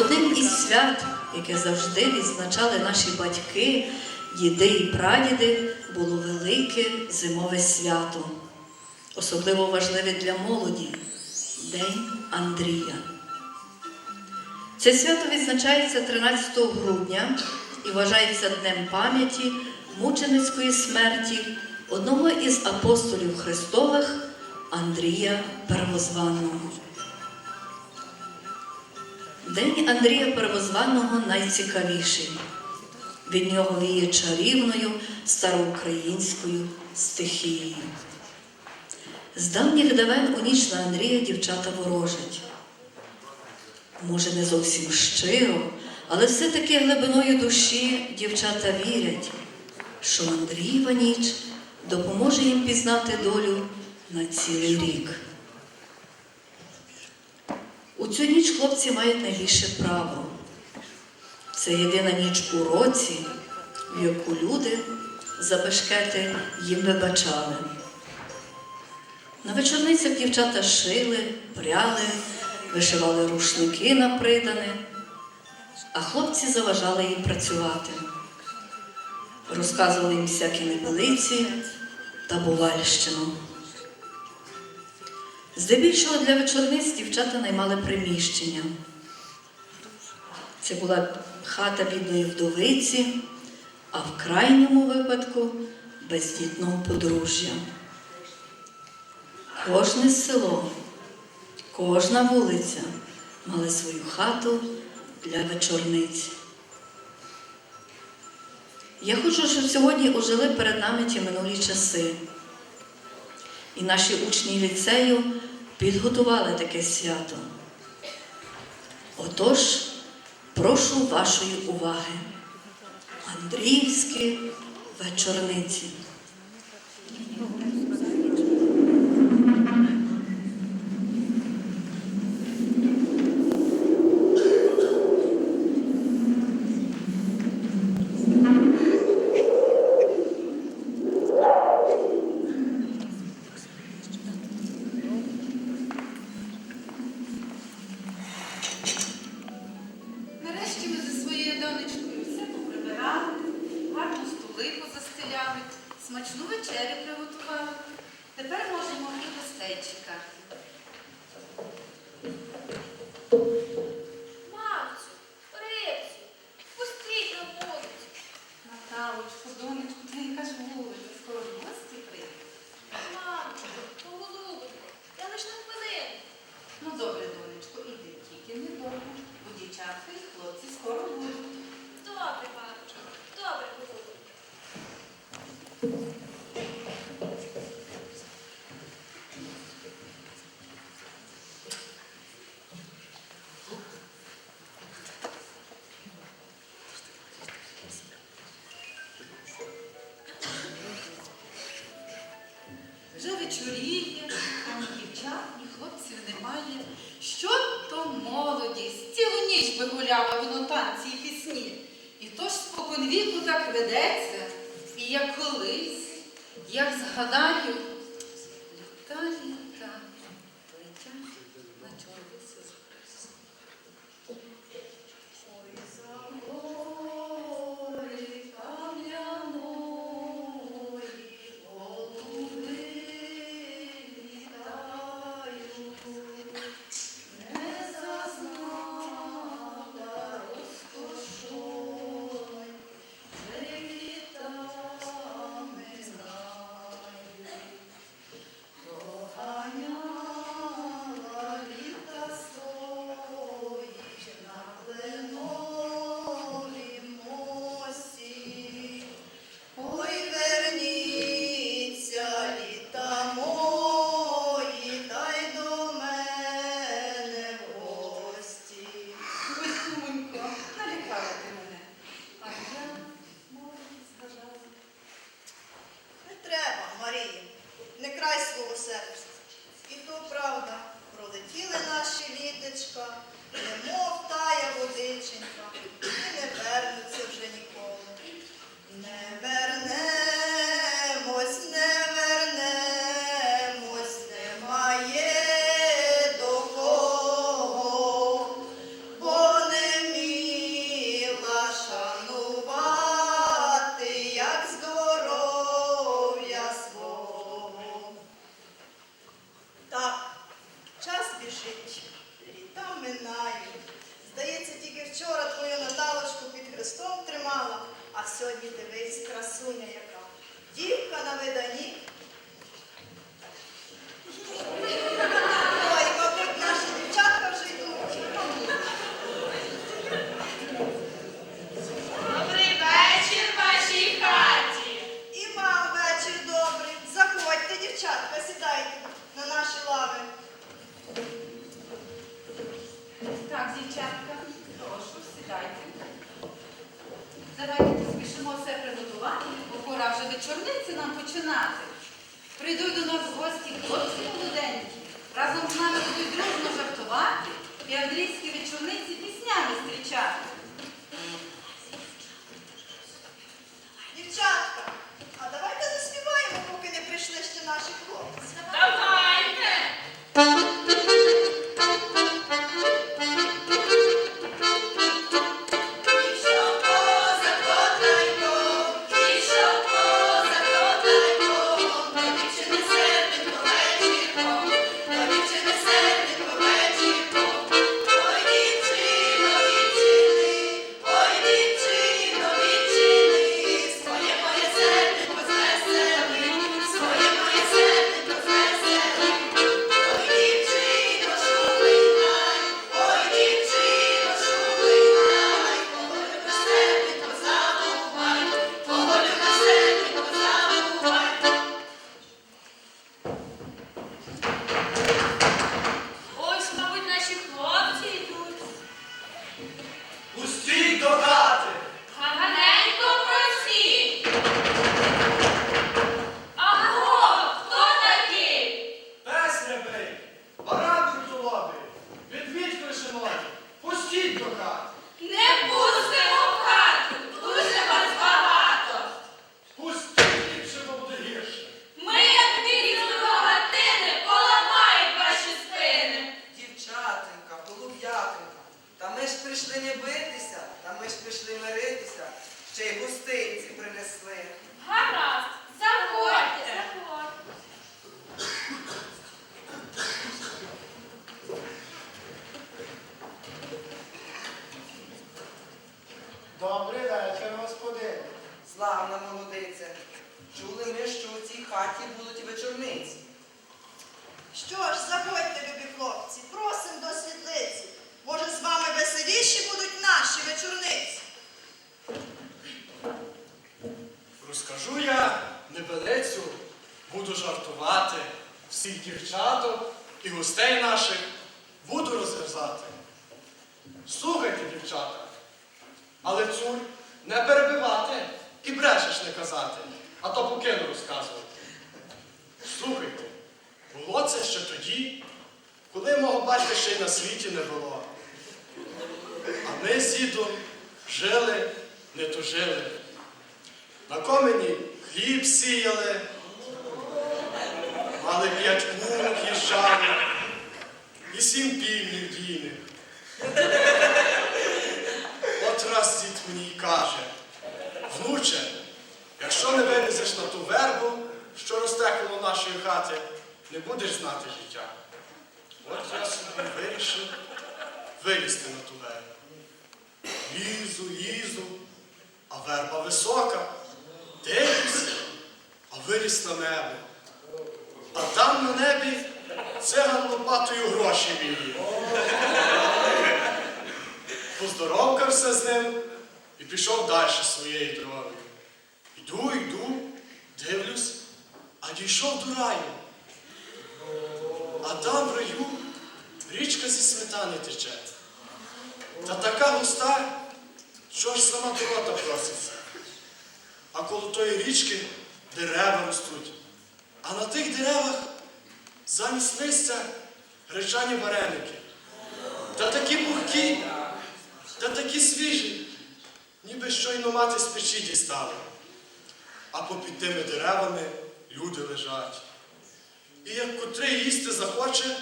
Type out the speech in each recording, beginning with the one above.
Одним із свят, яке завжди відзначали наші батьки, діди і прадіди, було велике зимове свято. Особливо важливе для молоді День Андрія. Це свято відзначається 13 грудня і вважається днем пам'яті мученицької смерті одного із апостолів Христових Андрія Первозваного. День Андрія Первозваного найцікавіший. Від нього віє чарівною староукраїнською стихією. З давніх давен у ніч на Андрія дівчата ворожать. Може, не зовсім щиро, але все-таки глибиною душі дівчата вірять, що Андрієва ніч допоможе їм пізнати долю на цілий рік. У цю ніч хлопці мають найбільше право. Це єдина ніч у році, в яку люди за бешкети їм вибачали. На вечорницях дівчата шили, пряли, вишивали рушники на придане, а хлопці заважали їм працювати. Розказували їм всякі небелиці та бувальщину. Здебільшого для вечорниць дівчата наймали приміщення. Це була хата бідної вдовиці, а в крайньому випадку бездітного подружжя. Кожне село, кожна вулиця мали свою хату для вечорниць. Я хочу, щоб сьогодні ожили перед нами ті минулі часи. І наші учні ліцею підготували таке свято. Отож, прошу вашої уваги. Андріївські вечорниці. милосердя. І то правда, пролетіли наші літочка, Добрий вечір, господине. Славна молодиця. Чули ми, що у цій хаті будуть вечорниці. Що ж, заходьте, любі хлопці, просим до світлиці. Може, з вами веселіші будуть наші вечорниці. Розкажу я небелецю, буду жартувати, всіх дівчаток і гостей наших буду розв'язати. Слухайте, дівчата, але цур не перебивати і брешеш не казати, а то покину розказувати. Слухайте, було це ще тоді, коли мого батька ще й на світі не було. А ми з дідом жили, не тужили. На комені хліб сіяли, мали п'ять курок їжджали і сім півнів дійних. Раз дід мені й каже, внуче, якщо не вилізеш на ту вербу, що росте коло нашої хати, не будеш знати життя. От я собі вирішив вилізти на ту вербу. Лізу, лізу, а верба висока. Дивлюся, а виріс на небо. А там на небі циган лопатою гроші віє. Поздоровкався з ним і пішов далі своєю дорогою. Йду, йду, дивлюсь, а дійшов до раю. А там в раю річка зі сметани тече. Та така густа, що ж сама до рота проситься. А коло тої річки дерева ростуть. А на тих деревах замість листя гречані вареники. Та такі пухкі, та такі свіжі, ніби щойно мати з печі дістали. А попід тими деревами люди лежать. І як котрий їсти захоче,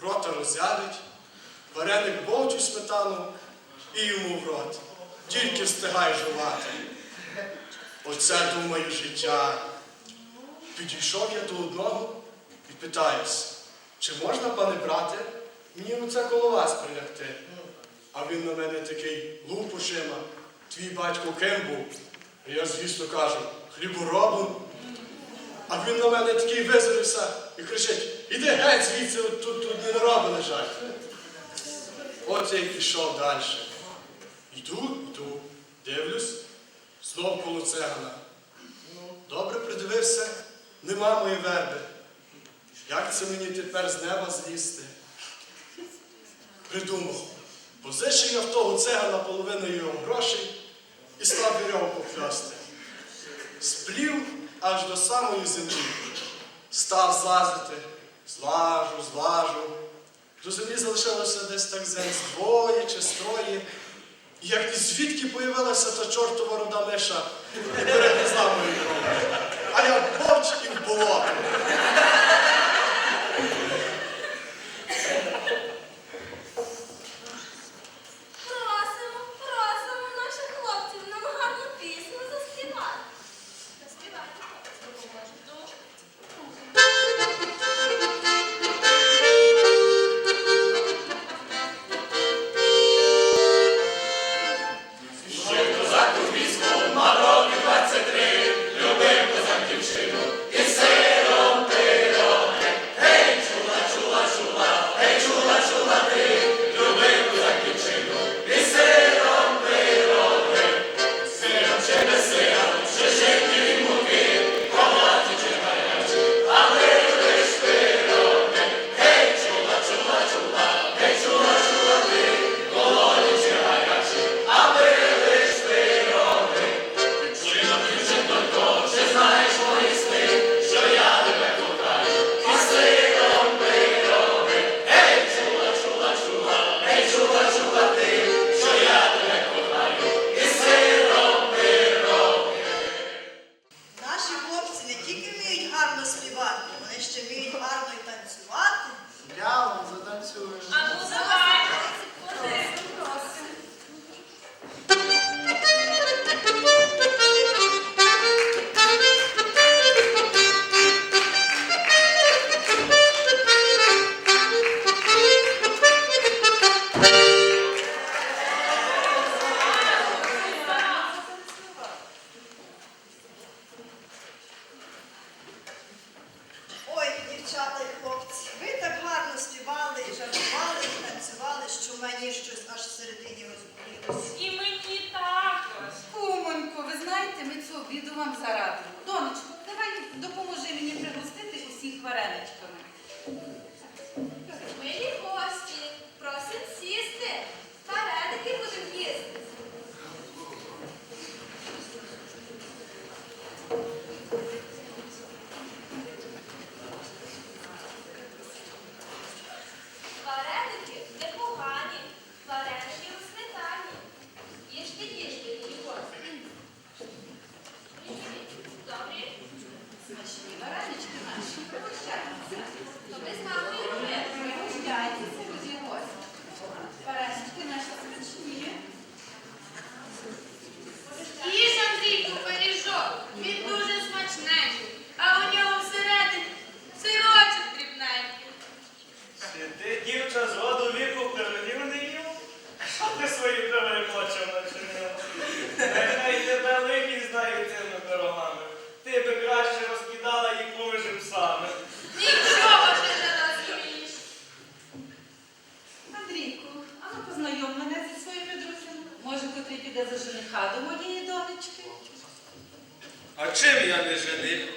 рота роззявить, вареник бовтю сметану і йому в рот. Тільки встигай жувати. Оце думаю життя. Підійшов я до одного і питаюсь, чи можна, пане брате, мені оце коло вас прилягти? А він на мене такий луп очима. Твій батько ким був? І я, звісно, кажу, хліборобом. А він на мене такий визирився і кричить, іди геть звідси, тут, тут не нароби лежать. От я й пішов далі. Йду, йду, дивлюсь, знов коло цегана. Ну, добре придивився, нема моєї верби. Як це мені тепер з неба злізти? Придумав, позичив я в того цегана половину його грошей і став вірьовку плясти. Сплів аж до самої землі. Став злазити, злажу, злажу. До землі залишилося десь так зень з двоє чи з. І як ні звідки появилася та чортова рода і перегризла мої ноги. А я борч і в болото. Ти, дівча, з роду віку пирогів не їв? Що ти свої перекочив начинив? Нехай тебе лихі знають цими пирогами. Ти би краще розкидала їх поміж псами. Нічого ти не розумієш. Андрійку, а ну познайом мене зі своїми друзями. Може, котрий піде за жениха до моєї донечки? А чим я не жених?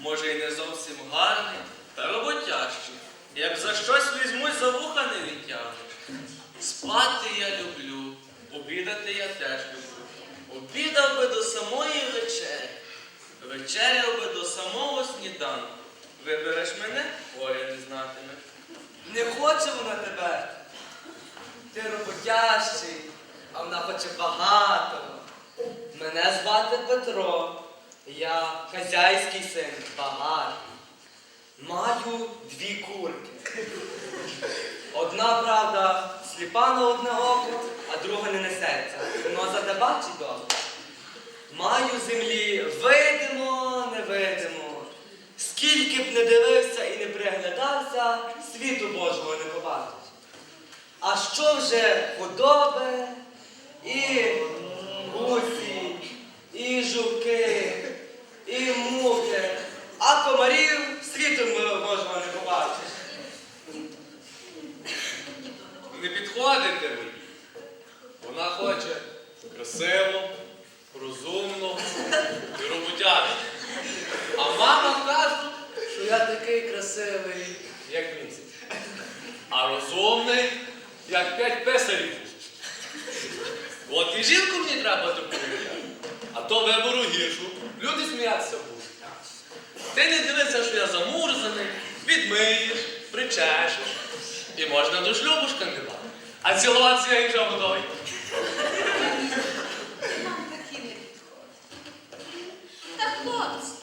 Може, й не зовсім гарний, та роботящий. Як за щось візьмуть, за вуха не відтягнеш. Спати я люблю, обідати я теж люблю. Обідав би до самої вечері, вечеряв би до самого сніданку. Вибереш мене, горя не знатимеш. Не хоче вона тебе. Ти роботящий, а вона хоче багато. Мене звати Петро. Я хазяйський син, багатий. Маю дві курки. Одна, правда, сліпа на одне око, а друга не несеться. Ну а зате бачить добре. Маю землі видимо, не видимо. Скільки б не дивився і не приглядався, світу Божого не побачить. А що вже худоби і гусі, і жуки, і мухи, а комарів дітям е, можемо не побачити. Не підходите мені. Вона хоче красиво, розумно і роботяну. А мама каже, що я такий красивий, як місяць. А розумний, як п'ять писарів. От і жінку мені треба допомогти. А то вибору гіршу. Люди сміятися будуть. Ти не дивися, що я замурзаний, відмиєш, причешеш. І можна до шлюбу кандидат. А цілуватися я вже водою. Нам такі не підходить. Та хлопці.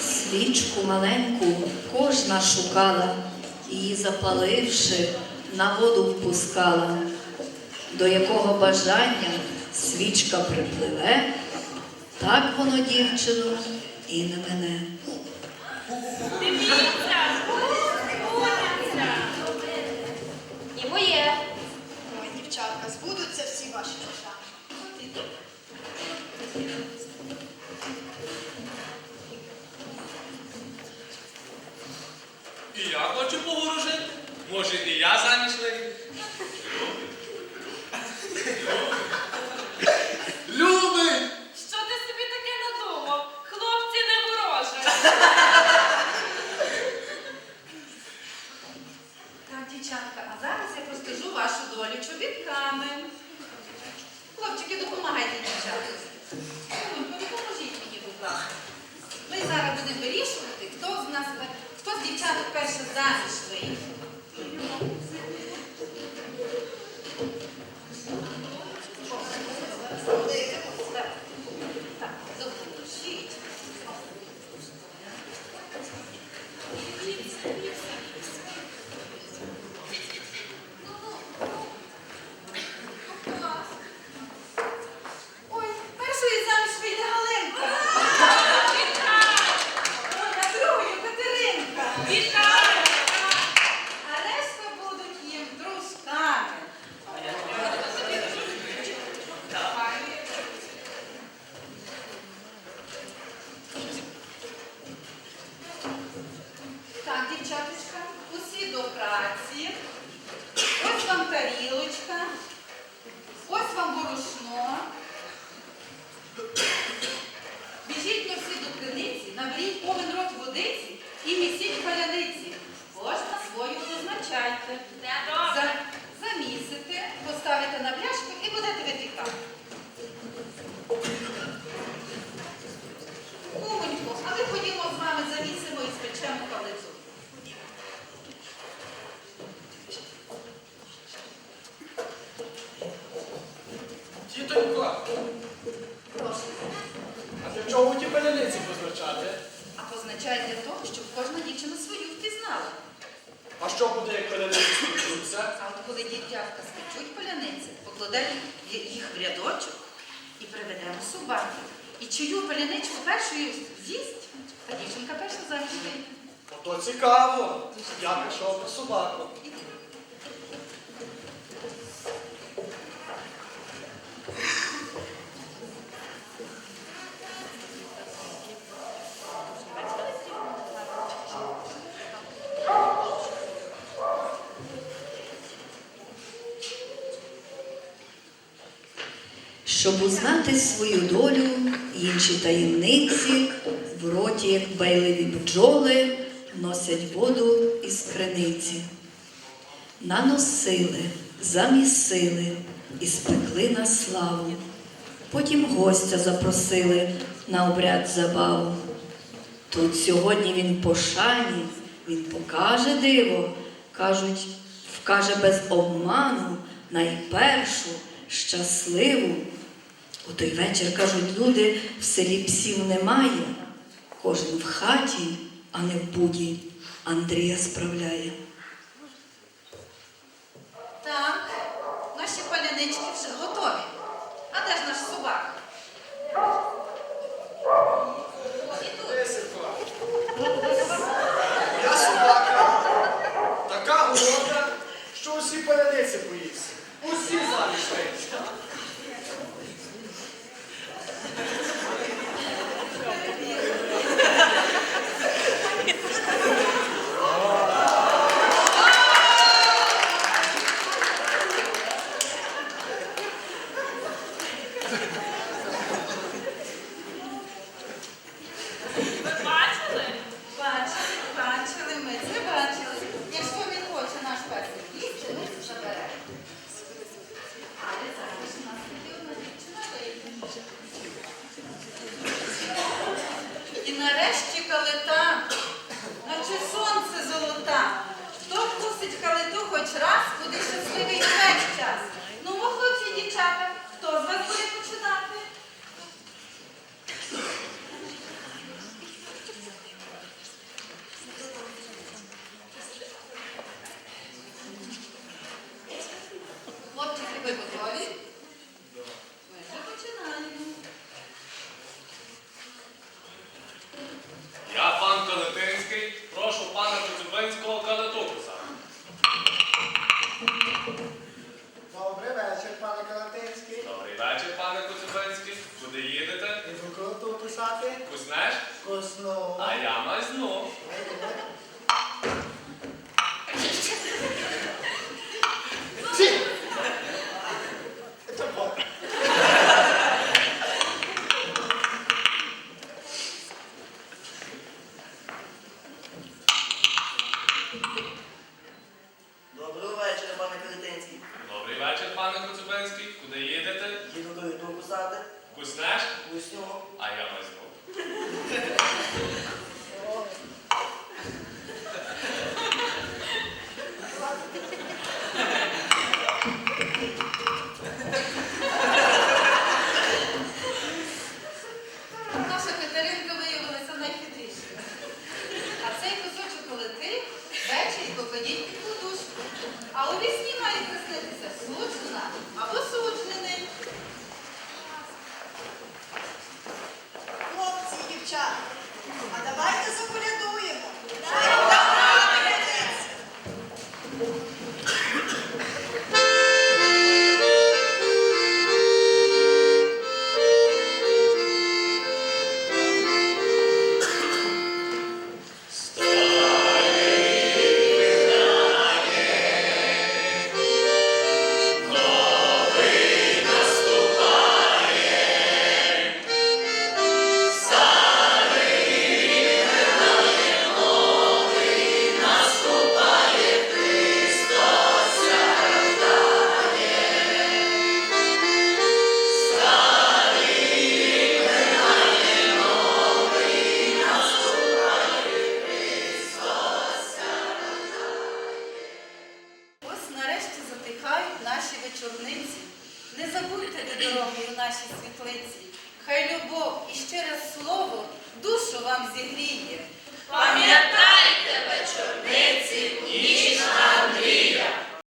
Свічку маленьку кожна шукала, її запаливши, на воду впускала, до якого бажання свічка припливе, так воно дівчину і не мене. може і я заміж лею? щоб узнати свою долю інші таємниці, в роті, як байливі бджоли, носять воду із криниці. Наносили, замісили і спекли на славу. Потім гостя запросили на обряд забаву. Тут сьогодні він пошані, він покаже диво, кажуть, вкаже без обману найпершу щасливу. У той вечір, кажуть люди, в селі псів немає. Кожен в хаті, а не в буді, Андрія справляє.